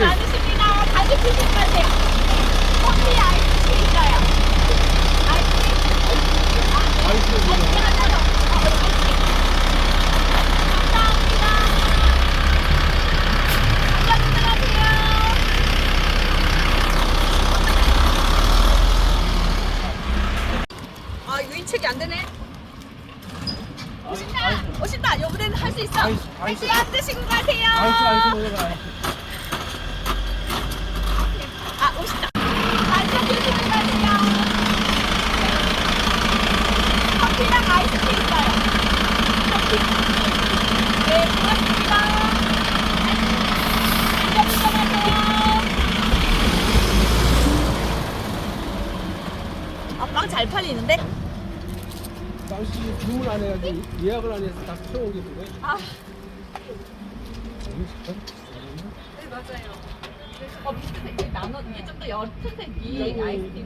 많으십니다. 다시 드실 거세요. 커피 아이스티 있어요. 아이스티? 아, 아이스티 하나 더. 어, 아이스티. 감사합니다. 안녕히 들어가세요. 아, 이거 인책이 안 되네. 오신다! 오신다! 여보는 할 수 있어! 아이스, 아이스. 아이스 안 드시고 가세요! 아이스 아이스 먹어봐. 아, 오신다! 아이스 드시고 가세요! 커피랑 아이스티 있어요. 커피. 네, 고맙습니다. 안녕히 들어가세요. 아, 빵 잘 팔리는데? 날씨 주문 안 해야지 예약을 안 해서 다 채워오겠는데. 아, 음식점? 네, 맞아요. 어. 이게 나눠, 이게 좀 더 옅은 색이 아이스티.